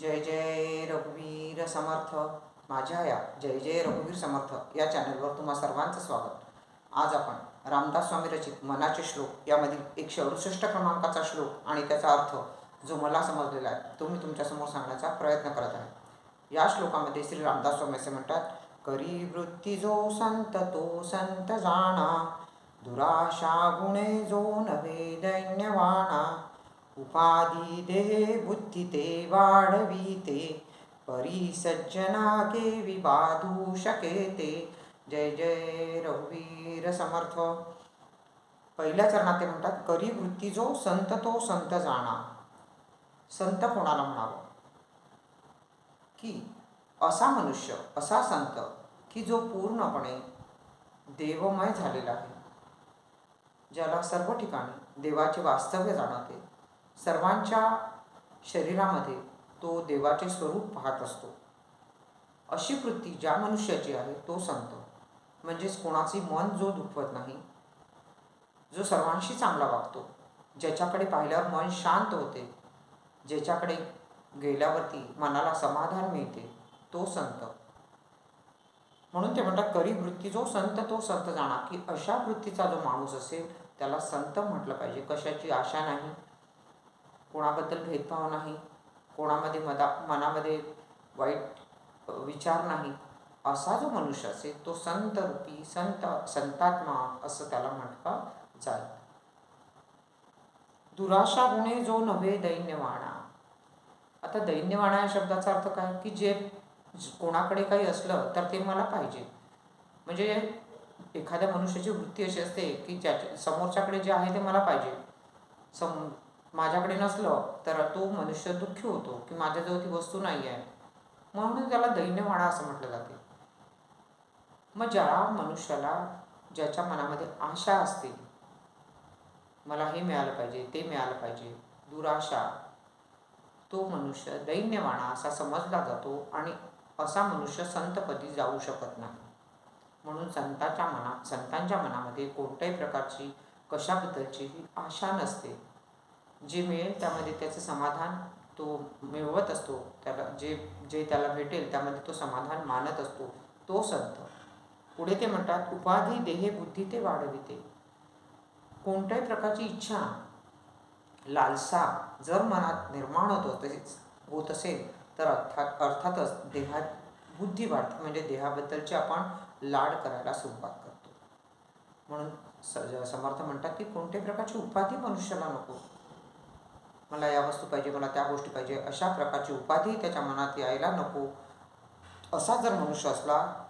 जय जय रघुवीर समर्थ. माझ्या या जय जय रघुवीर समर्थ या चॅनलवर तुम्हा सर्वांचं स्वागत. आज आपण रामदास स्वामी रचित मनाचे श्लोक यामधील एकशे अडुसष्ट क्रमांकाचा श्लोक आणि त्याचा अर्थ जो मला समजलेला आहे तो मी तुमच्यासमोर सांगण्याचा प्रयत्न करत आहे. या श्लोकामध्ये श्री रामदास स्वामी असे म्हणतात करी वृत्ती जो संत तो संत जाणा. दुराशा गुणे जो नवे दैन्यवाणा. उपाधी देहे बुद्धी ते वाढविते परी सज्जना के विबाधू शके ते जय जय रघुवीर समर्थ. पहिल्या चरणात ते म्हणतात करी वृत्ती जो संत तो संत जाणा संत कोणाला म्हणावं? की असा मनुष्य असा संत की जो पूर्णपणे देवमय झालेला आहे. ज्याला सर्व ठिकाणी देवाचे वास्तव्य जाणवते. सर्वांच्या शरीरामध्ये तो देवाचे स्वरूप पाहत असतो. अशी वृत्ती ज्या मनुष्याची आहे तो संत. म्हणजेच कोणाचे मन जो दुखवत नाही जो सर्वांशी चांगला वागतो ज्याच्याकडे पाहिल्यावर मन शांत होते ज्याच्याकडे गेल्यावरती मनाला समाधान मिळते तो संत. म्हणून ते म्हणतात करी वृत्ती जो संत तो संत जाणा की अशा वृत्तीचा जो माणूस असेल त्याला संत म्हटलं पाहिजे. कशाची आशा नाही कोणाबद्दल भेदभाव नाही कोणामध्ये मदा मनामध्ये वाईट विचार नाही असा जो मनुष्य असेल तो संत रूपी संत संतात्मा असं त्याला म्हटलं जाईल. दुराशा गुणे जो नव्हे दैन्यवाणा. आता दैन्यवाणा या शब्दाचा अर्थ काय? की जे कोणाकडे काही असलं तर ते मला पाहिजे. म्हणजे एखाद्या मनुष्याची वृत्ती अशी असते की ज्याच्या समोरच्याकडे जे आहे ते मला पाहिजे. सम माझ्याकडे नसलं तर तो मनुष्य दुःखी होतो की माझ्याजवळ ती वस्तू नाही आहे म्हणून त्याला दैन्यवाणा असं म्हटलं जाते. मग ज्या मनुष्याला ज्याच्या मनामध्ये आशा असते मला हे मिळालं पाहिजे ते मिळालं पाहिजे दुराशा तो मनुष्य दैन्यवाणा असा समजला जातो आणि असा मनुष्य संतपदी जाऊ शकत नाही. म्हणून संताच्या मना संतांच्या मनामध्ये कोणत्याही प्रकारची कशाबद्दलचीही आशा नसते. जे मिळेल त्यामध्ये त्याचं समाधान तो मिळवत असतो. त्याला जे जे त्याला भेटेल त्यामध्ये तो समाधान मानत असतो. तो संत. पुढे ते म्हणतात उपाधी देहे बुद्धी ते वाढविते. कोणत्याही प्रकारची इच्छा लालसा जर मनात निर्माण होतो तसेच होत असेल तर अर्थात अर्थातच देहात बुद्धी वाढते म्हणजे देहाबद्दलचे आपण लाड करायला सुरुवात करतो. म्हणून स समर्थ म्हणतात की कोणत्याही प्रकारची उपाधी मनुष्याला नको. मला या वस्तू पाहिजे मला त्या गोष्टी पाहिजे अशा प्रकारची उपाधी त्याच्या मनात यायला नको. असा जर मनुष्य असला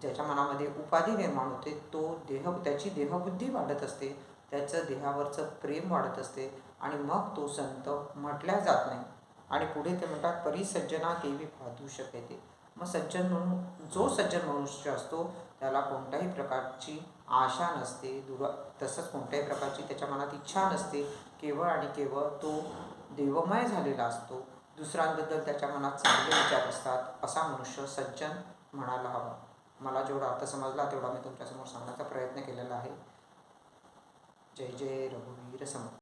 ज्याच्या मनामध्ये उपाधी निर्माण होते तो देह त्याची देहबुद्धी वाढत असते त्याचं देहावरचं प्रेम वाढत असते आणि मग तो संत म्हटल्या जात नाही. आणि पुढे ते म्हणतात परिसज्जना केवी फाधू शकते मग सज्जन म्हणून जो सज्जन मनुष्य असतो त्याला कोणत्याही प्रकारची आशा नसते दुरा तसंच कोणत्याही प्रकारची त्याच्या मनात इच्छा नसते. केवळ आणि केवळ तो देवमय झालेला असतो. दुसऱ्यांबद्दल त्याच्या मनात चांगले विचार असतात असा मनुष्य सज्जन म्हणायला हवा. मला जेवढा अर्थ समजला तेवढा मी तुमच्यासमोर सांगण्याचा प्रयत्न केलेला आहे. जय जय रघुवीर समर्थ